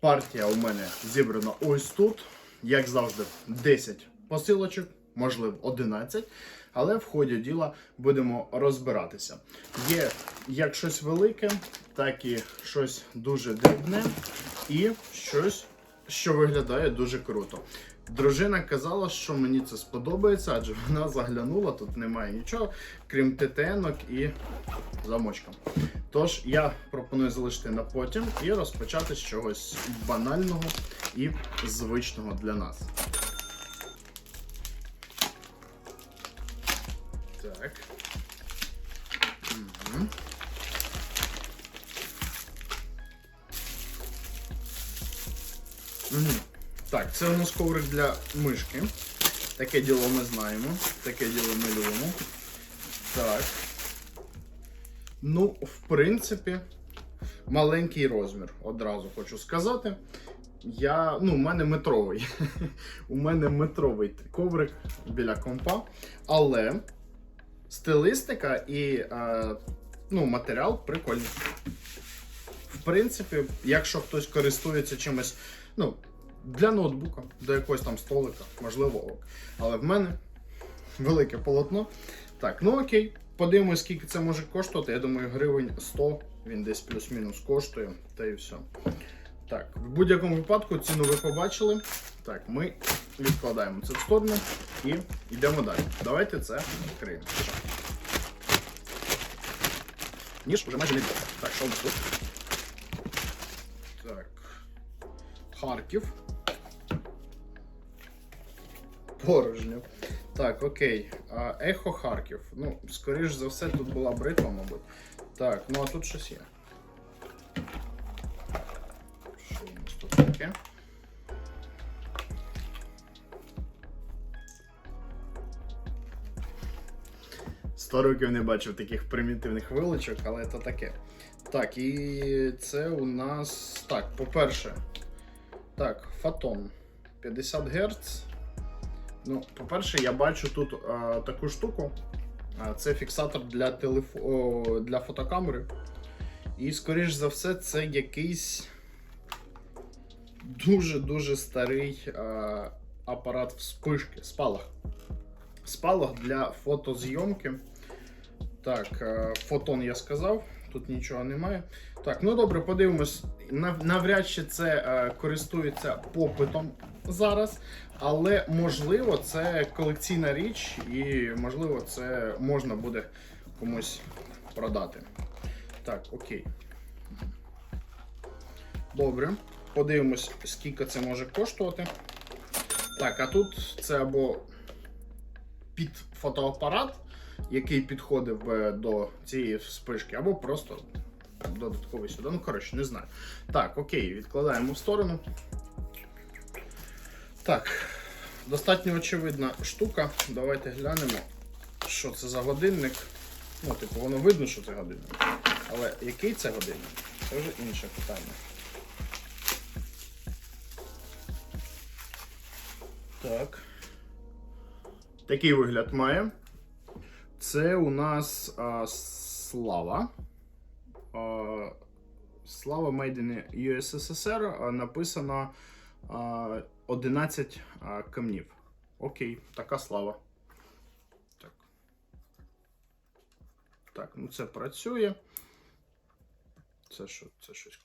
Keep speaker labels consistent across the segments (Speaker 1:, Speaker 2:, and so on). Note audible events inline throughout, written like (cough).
Speaker 1: Партія у мене зібрана ось тут. Як завжди, 10 посилочок, можливо, 11. Але в ході діла будемо розбиратися. Є як щось велике, так і щось дуже дрібне, і щось, що виглядає дуже круто. Дружина казала, що мені це сподобається, адже вона заглянула, тут немає нічого, крім ТТНок і замочка. Тож я пропоную залишити на потім і розпочати з чогось банального і звичного для нас. Так. Мгм. Так, це у нас коврик для мишки. Таке діло ми знаємо. Таке діло ми любимо. Так. Ну, в принципі, маленький розмір, одразу хочу сказати. Я, ну, у мене метровий. (laughs) у мене метровий коврик біля компа. Але стилистика і е, ну, матеріал прикольний. В принципі, якщо хтось користується чимось, ну, для ноутбука, до якогось там столика, можливо, ок. Але в мене велике полотно. Так, ну окей, подивимось, скільки це може коштувати. Я думаю, гривень 100, він десь плюс-мінус коштує, та і все. Так, в будь-якому випадку ціну ви побачили. Так, ми відкладаємо це в сторону і йдемо далі. Давайте це відкриємо. Ніж вже майже не було. Так, що у нас тут? Так. Харків. Порожньо. Так, окей. А, Ехо Харків. Ну, скоріш за все, тут була бритва, мабуть. Так, ну а тут щось є. Що у нас тут таке? Сто років не бачив таких примітивних вилочок, але то таке. Так, і це у нас. Так, по-перше, так, фотон 50 Гц. Ну, по-перше, я бачу тут а, таку штуку. А, це фіксатор для, телефо... о, для фотокамери. І, скоріш за все, це якийсь дуже-дуже старий а, апарат вспишки, спалах. Спалах для фотозйомки. Так, а, фотон я сказав, тут нічого немає. Так, ну добре, подивимось. Навряд чи це е, користується попитом зараз, але можливо це колекційна річ, і можливо це можна буде комусь продати. Так, окей. Добре. Подивимось, скільки це може коштувати. Так, а тут це або під фотоапарат, який підходив би до цієї спишки, або просто додатковий сюди. Ну, коротше, не знаю. Так, окей, відкладаємо в сторону. Так, достатньо очевидна штука. Давайте глянемо, що це за годинник. Ну, типу, воно видно, що це годинник. Але який це годинник? Це вже інше питання. Так. Такий вигляд має. Це у нас а, слава. А, слава Made in USSR написано а, 11 а, камнів. Окей, така слава. Так. Так, ну це працює. Це що? Це щось.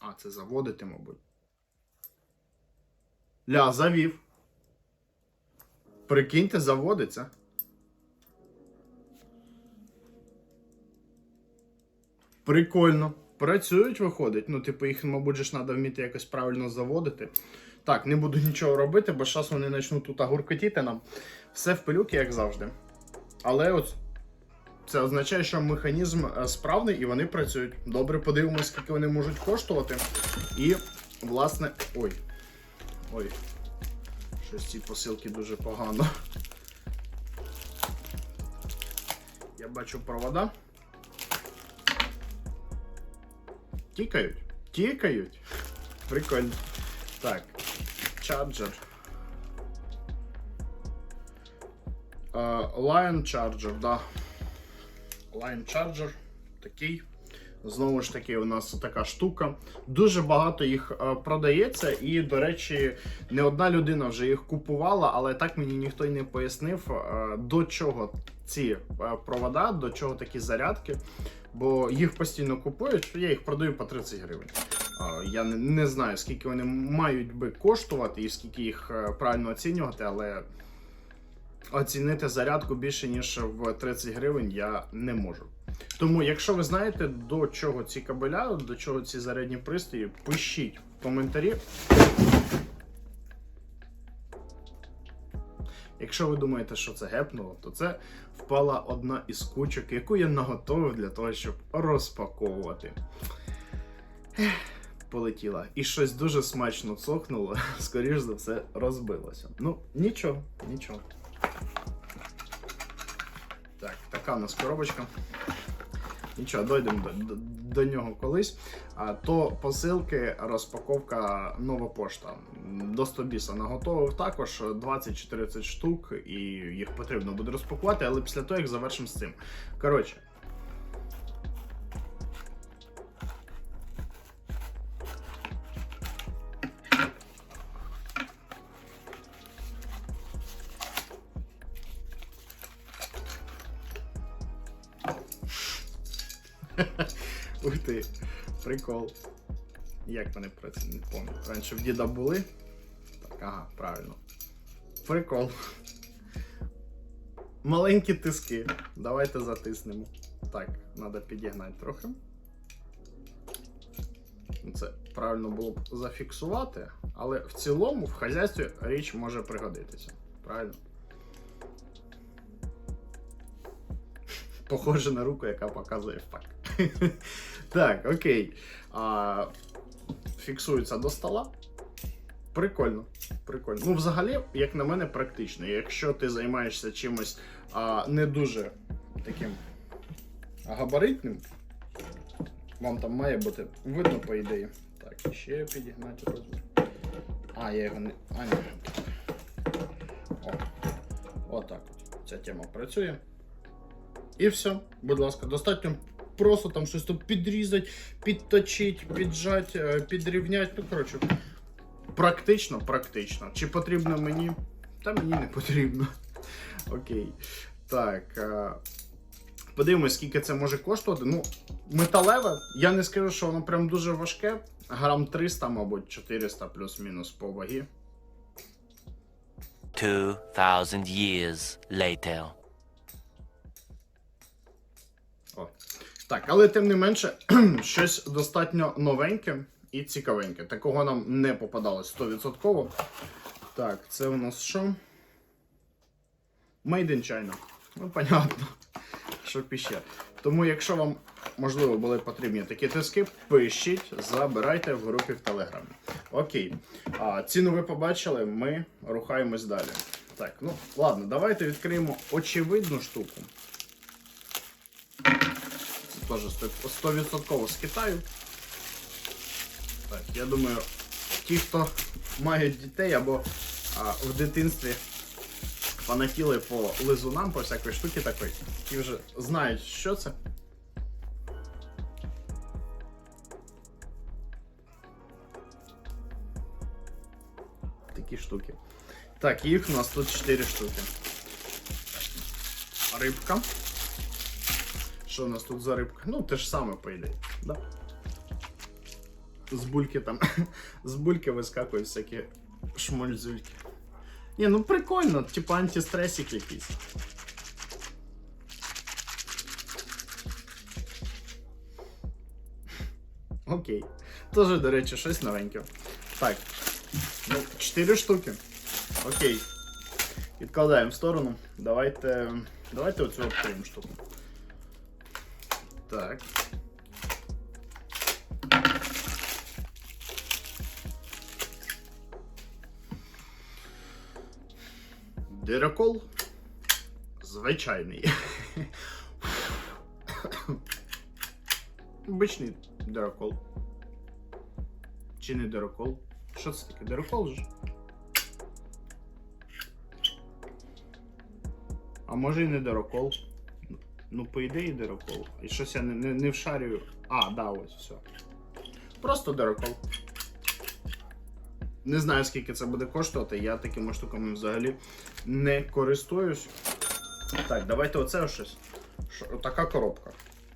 Speaker 1: А, це заводити, мабуть. Ля, завів. Прикиньте, заводиться. Прикольно. Працюють, виходить. Ну, типу, їх, мабуть, ж треба вміти якось правильно заводити. Так, не буду нічого робити, бо зараз вони почнуть тут гуркотіти нам. Все в пилюки, як завжди. Але от це означає, що механізм е, справний і вони працюють. Добре, подивимось, скільки вони можуть коштувати. І, власне. Ой. Ой. Щось ці посилки дуже погано. Я бачу провода. Тікають. Тікають. Прикольно. Так. Charger. Uh, Lion Charger, да. Line Charger. Такий. Знову ж таки, у нас така штука. Дуже багато їх е, продається, і, до речі, не одна людина вже їх купувала, але так мені ніхто й не пояснив, е, до чого ці е, провода, до чого такі зарядки. Бо їх постійно купують, я їх продаю по 30 гривень. Я не, знаю, скільки вони мають би коштувати і скільки їх правильно оцінювати, але оцінити зарядку більше ніж в 30 гривень я не можу. Тому, якщо ви знаєте, до чого ці кабеля, до чого ці зарядні пристрої, пишіть в коментарі. Якщо ви думаєте, що це гепнуло, то це впала одна із кучок, яку я наготовив для того, щоб розпаковувати. Полетіла. І щось дуже смачно цокнуло, (laughs) скоріш за все, розбилося. Ну, нічого, нічого. Так, така у нас коробочка. Нічого, дойдемо до, до, до нього колись. А то посилки, розпаковка нова пошта. До 100 біса наготовив також 20-40 штук, і їх потрібно буде розпакувати, але після того, як завершимо з цим. Коротше. Ух ти, прикол. Як вони працюють, не пам'ятаю. Раніше в діда були. Так, ага, правильно. Прикол. Маленькі тиски. Давайте затиснемо. Так, треба підігнати трохи. Це правильно було б зафіксувати, але в цілому в хазяйстві річ може пригодитися. Правильно? Похоже на руку, яка показує факт. Так, окей. А, фіксується до стола. Прикольно. Прикольно. Ну, взагалі, як на мене, практично. Якщо ти займаєшся чимось а, не дуже таким габаритним, вам там має бути видно, по ідеї. Так, ще підігнати розмір. А, я його не. А, ні. О. Отак от. Ця тема працює. І все, будь ласка, достатньо просто там щось тут підрізати, підточити, піджати, е, підрівняти. Ну, коротше, практично, практично. Чи потрібно мені? Та мені не потрібно. (laughs) Окей. Так. е, Подивимось, скільки це може коштувати. Ну, металеве, я не скажу, що воно прям дуже важке. Грам 300, мабуть, 400 плюс-мінус по вагі.
Speaker 2: 2,000 years later.
Speaker 1: Так, але тим не менше, (clears throat) щось достатньо новеньке і цікавеньке. Такого нам не попадалось 100%. Так, це у нас що? Made in China. Ну, понятно, (laughs) що піще. Тому, якщо вам, можливо, були потрібні такі тиски, пишіть, забирайте в групі в Телеграмі. Окей. А, ціну ви побачили, ми рухаємось далі. Так, ну ладно, давайте відкриємо очевидну штуку. Теж 100% з Китаю. Так, я думаю, ті, хто мають дітей або а, в дитинстві фанатіли по лизунам, по всякої штуки такої, ті вже знають, що це. Такі штуки. Так, їх у нас тут 4 штуки. Рибка. Що у нас тут за рибка? Ну, те ж саме, по ідеї. Да? З бульки там. (laughs) З бульки вискакують всякі шмользюльки. Ні, ну прикольно, типу антистресик якийсь. Окей. Тоже, до речі, щось новеньке. Так. Ну, 4 штуки. Окей. Відкладаємо в сторону. Давайте. Давайте оцю відкриємо штуку. Так. Дирокол. Звичайний. Обичний дирокол. Чи не дирокол? Що це таке? Дирокол же? А може і не дирокол. Ну, по ідеї, дирокол. І щось я не, не, не вшарюю. А, да, ось все. Просто дирокол. Не знаю, скільки це буде коштувати. Я такими штуками взагалі не користуюсь. Так, давайте оце щось. Що, така коробка.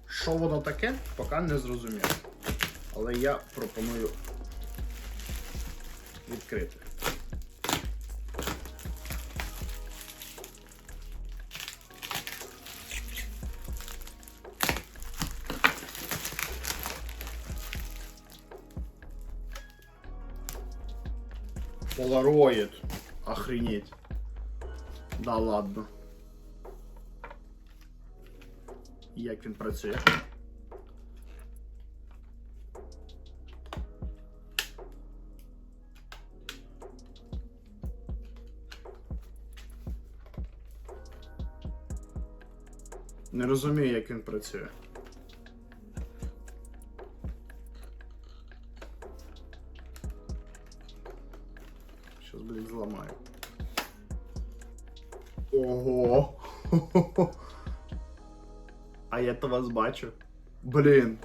Speaker 1: Що воно таке, поки не зрозуміло. Але я пропоную відкрити. Полароид. Охренеть. Да ладно. Як він працює? Не розумію, як він працює. То вас бачу. Блін.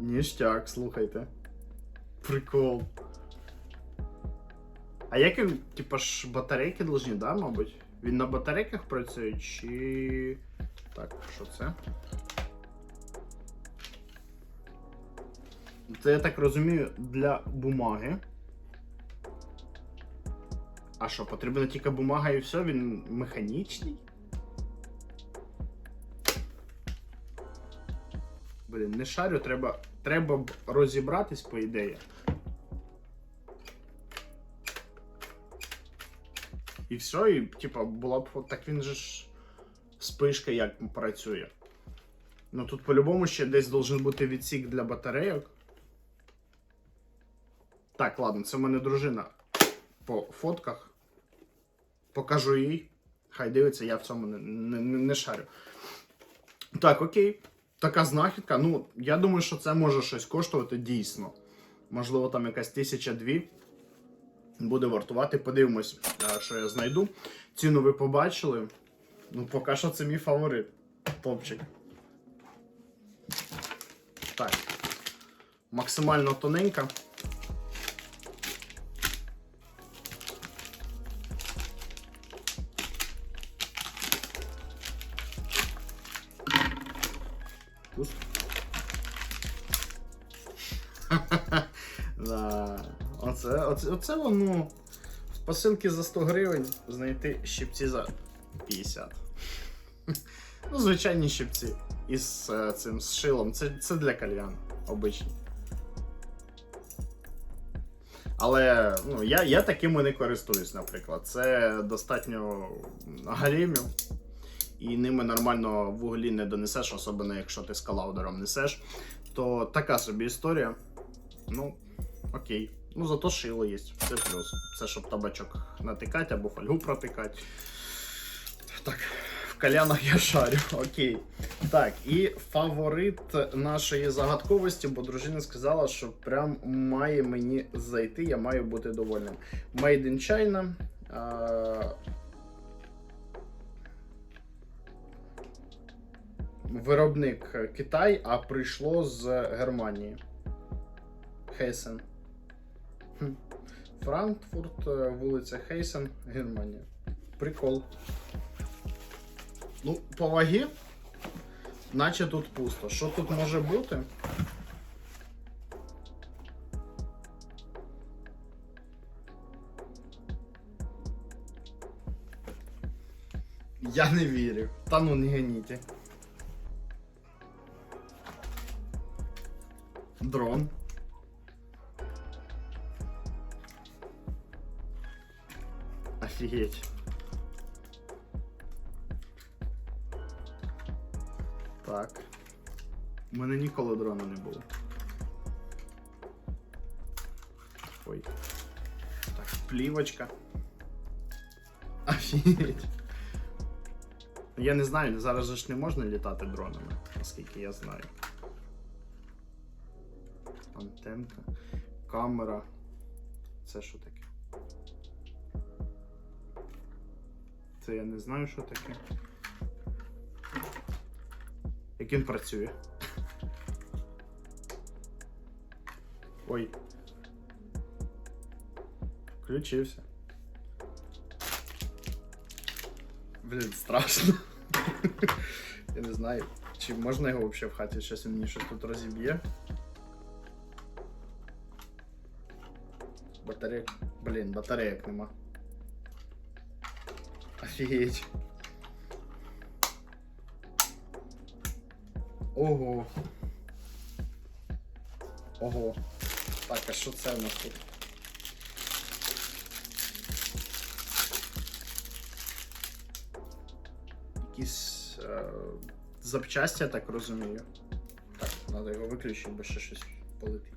Speaker 1: Ніштяк, слухайте. Прикол. А як він, типа ж батарейки должні, да, мабуть? Він на батарейках працює чи. Так, що це? Це я так розумію для бумаги. А що, потрібна тільки бумага і все, він механічний? Блін, не шарю, треба, треба б розібратись, по ідеї. І все, і типа була б. Так він же ж спишка як працює. Ну тут по-любому ще десь должен бути відсік для батарейок. Так, ладно, це в мене дружина по фотках. Покажу їй. Хай дивиться, я в цьому не, не, не, не шарю. Так, окей. Така знахідка. Ну, я думаю, що це може щось коштувати дійсно. Можливо, там якась тисяча дві буде вартувати. Подивимось, е, що я знайду. Ціну ви побачили. Ну, поки що це мій фаворит. Топчик. Так. Максимально тоненька. Оце, оце, воно. З посилки за 100 гривень знайти щипці за 50. ну, звичайні щипці. Із е, цим з шилом. Це, це для кальян обичні. Але ну, я, я такими не користуюсь, наприклад. Це достатньо галімів, і ними нормально в углі не донесеш, особливо якщо ти з калаудером несеш. То така собі історія. Ну, окей. Ну, зато шило є. Це плюс. Це щоб табачок натикати або фольгу протикати. Так, в калянах я шарю, (laughs) окей. Так, і фаворит нашої загадковості, бо дружина сказала, що прям має мені зайти, я маю бути довольним. Made in China. А... Виробник Китай, а прийшло з Германії. Хейсен. Франкфурт, е, вулиця Хейсен, Германія. Прикол. Ну, по вагі, наче тут пусто. Що тут може бути? Я не вірю. Та ну не гоніть. Дрон. Офігеть. Так. У мене ніколи дрона не було. Ой. Так, плівочка. Офігеть. Я не знаю, зараз же ж не можна літати дронами, наскільки я знаю. Антенка. Камера. Це що таке? Це я не знаю, що таке. як він працює. Ой. Включився. Блін, страшно. Я не знаю, чи можна його взагалі в хаті, щось він мені щось тут розіб'є. Батарейок. Блін, батарейок нема. Офігеть. Ого. Ого. Так, а що це у нас тут? Якісь е, запчасті, так розумію. Так, треба його виключити, бо ще щось полетить.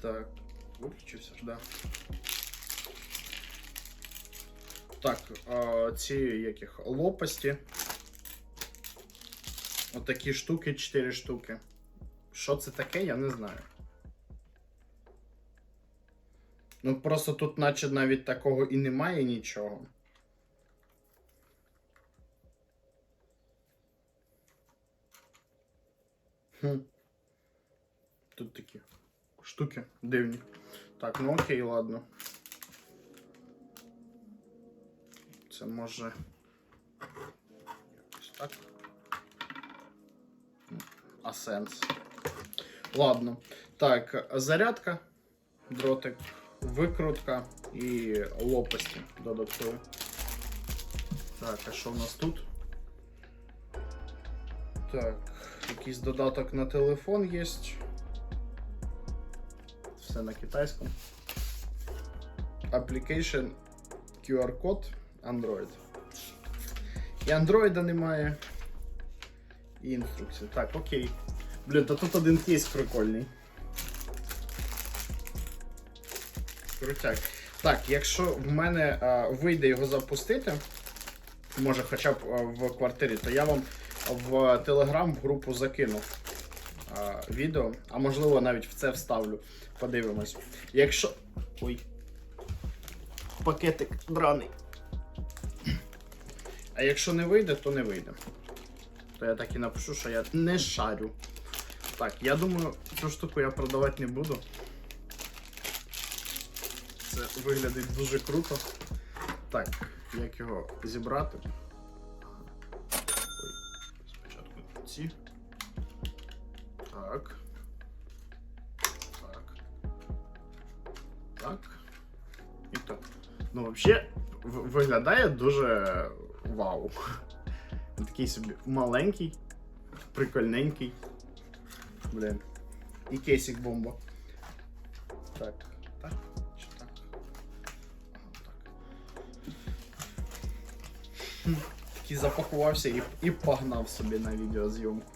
Speaker 1: Так, виключився ж, да. Так, а, ці яких лопасті. Отакі штуки, 4 штуки. Що це таке, я не знаю. Ну просто тут, наче навіть такого і немає нічого. Хм. Тут такі штуки дивні. Так, ну окей, ладно. Це може. Якось так. А сенс. Ладно. Так, зарядка, дротик, викрутка і лопасті додаткові. Так, а що в нас тут? Так, якийсь додаток на телефон є. Все на китайському. Application QR-код Android. І Android немає. І інструкції. Так, окей. Блін, та тут один кейс прикольний. Крутяк. Так, якщо в мене а, вийде його запустити, може хоча б а, в квартирі, то я вам в Телеграм в групу закину а, відео, а можливо навіть в це вставлю. Подивимось. Якщо. Ой. Пакетик драний. А якщо не вийде, то не вийде. То я так і напишу, що я не шарю. Так, я думаю, цю штуку я продавати не буду. Це виглядить дуже круто. Так, як його зібрати? Ой, спочатку ці. Так. Так. Так. І так. Ну, взагалі, виглядає дуже вау. Такий собі маленький, прикольненький. Блін. І кейсик бомба. Так. Так? Чи так? Так. Такий запакувався і, і погнав собі на відеозйомку.